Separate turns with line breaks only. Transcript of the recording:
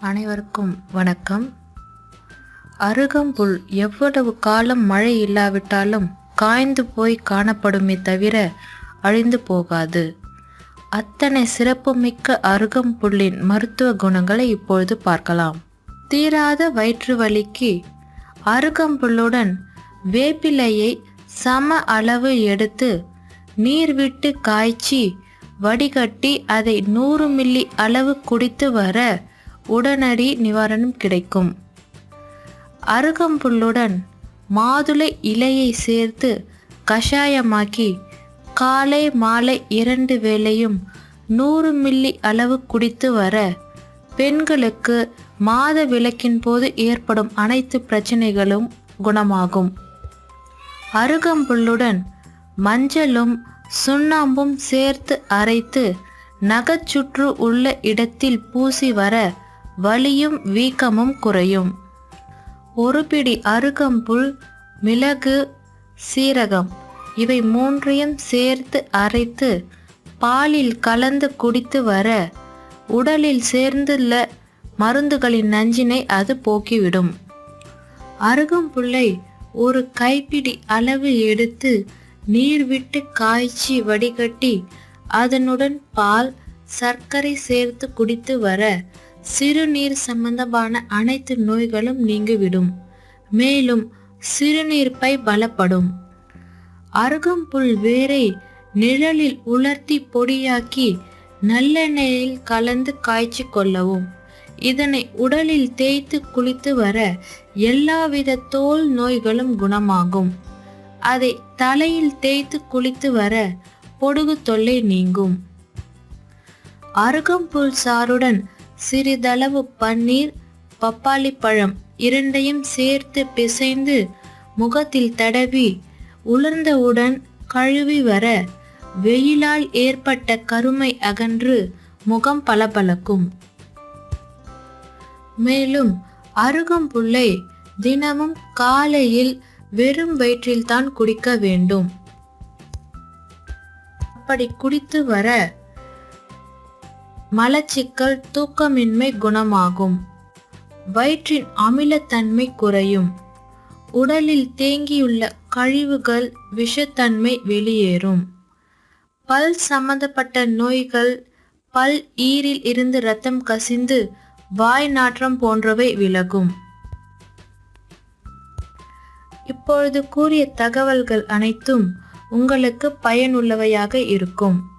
அனைவருக்கும் வணக்கம். அருகம்புல் எவ்வளவு காலம் மழை இல்லாவிட்டாலும் காய்ந்து போய் காணப்படுமே தவிர அழிந்து போகாது. அத்தனை சிறப்புமிக்க அருகம்புல்லின் மருத்துவ குணங்களை இப்பொழுது பார்க்கலாம். தீராத வயிற்று வலிக்கு அருகம்புல்லுடன் வேப்பிலையை சம அளவு எடுத்து நீர் விட்டு காய்ச்சி வடிகட்டி அதை நூறு மில்லி அளவு குடித்து வர உடனடி நிவாரணம் கிடைக்கும். அருகம்புல்லுடன் மாதுளை இலையை சேர்த்து கஷாயமாக்கி காலை மாலை இரண்டு வேளையும் நூறு மில்லி அளவு குடித்து வர பெண்களுக்கு மாத விளக்கின் போது ஏற்படும் அனைத்து பிரச்சனைகளும் குணமாகும். அருகம்புல்லுடன் மஞ்சளும் சுண்ணாம்பும் சேர்த்து அரைத்து நகச்சுற்று உள்ள இடத்தில் பூசி வர வலியும் வீக்கமும் குறையும். ஒரு பிடி அருகம்புல் மிளகு சீரகம் இவை மூன்றையும் சேர்த்து அரைத்து பாலில் கலந்து குடித்து வர உடலில் சேர்ந்துள்ள மருந்துகளின் நஞ்சினை அது போக்கிவிடும். அருகம்புல்லை ஒரு கைப்பிடி அளவு எடுத்து நீர் விட்டு காய்ச்சி வடிகட்டி அதனுடன் பால் சர்க்கரை சேர்த்து குடித்து வர சிறுநீர் சம்பந்தமான அனைத்து நோய்களும் நீங்கிவிடும். மேலும் சிறுநீர் பை பலப்படும் அருகம்புல் வேரை நிழலில் உலர்த்தி பொடியாக்கி நல்லெண்ணெயில் கலந்து காய்ச்சி கொள்ளவும். இதனை உடலில் தேய்த்து குளித்து வர எல்லாவித தோல் நோய்களும் குணமாகும். அதை தலையில் தேய்த்து குளித்து வர பொடுகு தொல்லை நீங்கும். அருகம்புல் சாறுடன் சிறிதளவு பன்னீர் பப்பாளி பழம் இரண்டையும் சேர்த்து பிசைந்து முகத்தில் தடவி உலர்ந்தவுடன் கழுவி வர வெயிலால் ஏற்பட்ட கருமை அகன்று முகம் பளபளக்கும். மேலும் அருகம்புல்லை தினமும் காலையில் வெறும் வயிற்றில்தான் குடிக்க வேண்டும். அப்படி குடித்து வர மலச்சிக்கல் தூக்கமின்மை குணமாகும். வயிற்றின் அமிலத்தன்மை குறையும். உடலில் தேங்கியுள்ள கழிவுகள் விஷத்தன்மை வெளியேறும். பல் சம்பந்தப்பட்ட நோய்கள் பல் ஈரில் இருந்து ரத்தம் கசிந்து வாய் நாற்றம் போன்றவை விலகும். இப்பொழுது கூறிய தகவல்கள் அனைத்தும் உங்களுக்கு பயனுள்ளவையாக இருக்கும்.